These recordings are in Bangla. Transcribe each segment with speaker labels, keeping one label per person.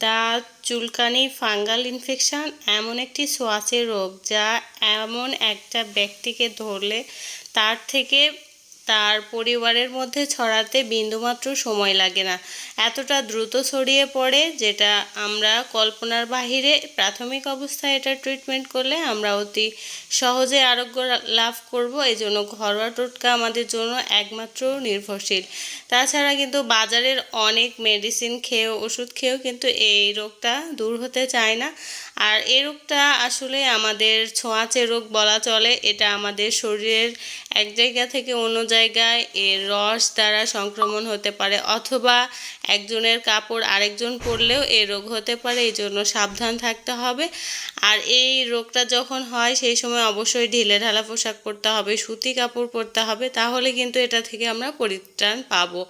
Speaker 1: দাঁত চুলকানি, ফাঙ্গাল ইনফেকশান এমন একটি ছোঁয়াচে রোগ যা এমন একটা ব্যক্তিকে ধরলে তার থেকে তার পরিবারের মধ্যে ছড়াতে বিন্দুমাত্র সময় লাগে না। এতটা দ্রুত ছড়িয়ে পড়ে যেটা আমরা কল্পনার বাহিরে প্রাথমিক অবস্থায় এটা ট্রিটমেন্ট করলে আমরা অতি সহজে আরোগ্য লাভ করব। এই জন্য ঘরোয়া টোটকা আমাদের জন্য একমাত্র নির্ভরশীল। তাছাড়া কিন্তু বাজারের অনেক মেডিসিন খেয়েও, ওষুধ খেয়েও কিন্তু এই রোগটা দূর হতে চায় না। আর এই রোগটা আসলে আমাদের ছোঁয়াচে রোগ বলা চলে, এটা আমাদের শরীরের এক জায়গা থেকে অন্য জায়গায় এর রস দ্বারা সংক্রমণ হতে পারে, অথবা একজনের কাপড় আরেকজন পরলেও এই রোগ হতে পারে, এই জন্য সাবধান থাকতে হবে। আর এই রোগটা যখন হয়, সেই সময় অবশ্যই ঢিলে ঢালা পোশাক পরতে হবে, সুতি কাপড় পরতে হবে, তাহলে কিন্তু এটা থেকে আমরা পরিত্রাণ পাবো।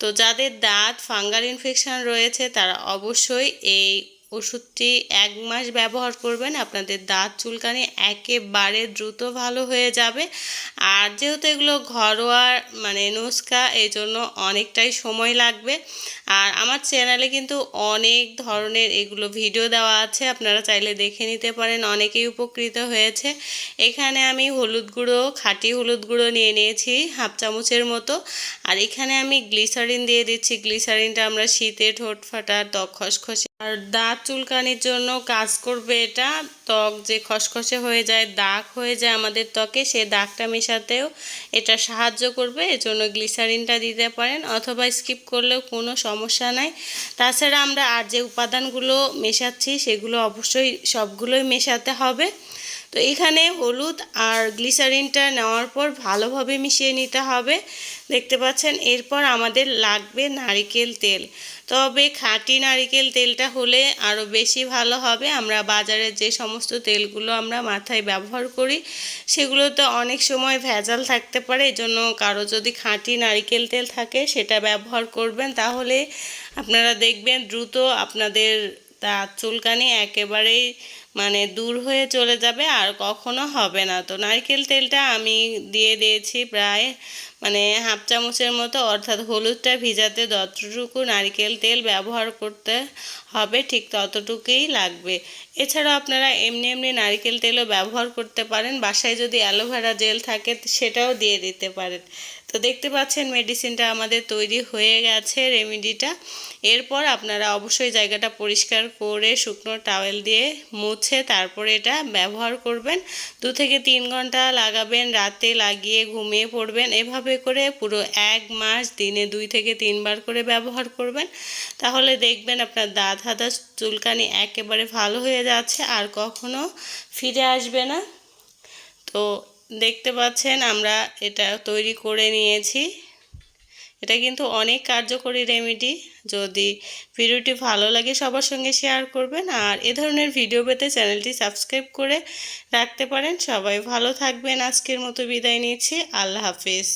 Speaker 1: তো যাদের দাঁত, ফাঙ্গাল ইনফেকশান রয়েছে, তারা অবশ্যই এই ওষুধটি এক মাস ব্যবহার করবেন, আপনাদের দাঁত, চুলকানি একেবারে দ্রুত ভালো হয়ে যাবে। আর যেহেতু এগুলো ঘরোয়া মানে নুস্কা এই জন্য অনেকটাই সময় লাগবে। আর আমার চ্যানেলে কিন্তু অনেক ধরনের এগুলো ভিডিও দেওয়া আছে, আপনারা চাইলে দেখে নিতে পারেন, অনেকেই উপকৃত হয়েছে। এখানে আমি হলুদ গুঁড়ো, খাঁটি হলুদ গুঁড়ো নিয়ে নিয়েছি, হাফ চামচের মতো। আর এখানে আমি গ্লিসারিন দিয়ে দিচ্ছি, গ্লিসারিনটা আমরা শীতে ঠোঁট ফাটা ত্বক খসখসে আর দাঁত চুলকানির জন্য কাজ করবে এটা। ত্বক যে খসখসে হয়ে যায়, দাগ হয়ে যায় আমাদের ত্বকে, সে দাগটা মেশাতেও এটা সাহায্য করবে। এজন্য গ্লিসারিনটা দিতে পারেন অথবা স্কিপ করলেও কোনো সমস্যা নাই। তাছাড়া আমরা আর যে উপাদানগুলো মেশাচ্ছি, সেগুলো অবশ্যই সবগুলোই মেশাতে হবে। তো এখানে হলুদ আর গ্লিসারিনটা নেওয়ার পর ভালোভাবে মিশিয়ে নিতে হবে। দেখতে পাচ্ছেন, এরপর আমাদের লাগবে নারিকেল তেল। তবে খাঁটি নারিকেল তেলটা হলে আরও বেশি ভালো হবে। আমরা বাজারে যে সমস্ত তেলগুলো আমরা মাথায় ব্যবহার করি, সেগুলোতে অনেক সময় ভেজাল থাকতে পারে। এজন্য কারও যদি খাঁটি নারিকেল তেল থাকে, সেটা ব্যবহার করবেন। তাহলে আপনারা দেখবেন দ্রুত আপনাদের দাঁত চুলকানি একেবারেই মানে দূর হয়ে চলে যাবে আর কখনো হবে না। তো নারকেল তেলটা আমি দিয়ে দিয়েছি প্রায় মানে হাফ চামচের মতো, অর্থাৎ হলুদটা ভিজাতে যতটুকু নারকেল তেল ব্যবহার করতে হবে ঠিক ততটুকুই লাগবে। এছাড়াও আপনারা এমনি এমনি নারকেল তেলও ব্যবহার করতে পারেন। বাসায় যদি অ্যালোভেরা জেল থাকে সেটাও দিয়ে দিতে পারেন। তো দেখতে পাচ্ছেন মেডিসিনটা আমাদের তৈরি হয়ে গেছে রেমিডিটা এরপর আপনারা অবশ্যই জায়গাটা পরিষ্কার করে শুকনো টাওয়েল দিয়ে মুছে তারপরে এটা ব্যবহার করবেন। দু থেকে তিন ঘণ্টা লাগাবেন, রাতে লাগিয়ে ঘুমিয়ে পড়বেন। এভাবে করে পুরো এক মাস দিনে দুই থেকে তিনবার করে ব্যবহার করবেন। তাহলে দেখবেন আপনার দাঁত হাতা চুলকানি একেবারে ভালো হয়ে যাচ্ছে, আর কখনো ফিরে আসবে না। তো দেখতে পাচ্ছেন, আমরা এটা তৈরি করে নিয়েছি। এটা কিন্তু অনেক কার্যকরী রেমেডি। যদি ভিডিওটি ভালো লাগে সবার সঙ্গে শেয়ার করবেন আর এ ধরনের ভিডিও পেতে চ্যানেলটি সাবস্ক্রাইব করে রাখতে পারেন। সবাই ভালো থাকবেন। আজকের মতো বিদায় নিচ্ছি। আল্লাহ হাফিজ।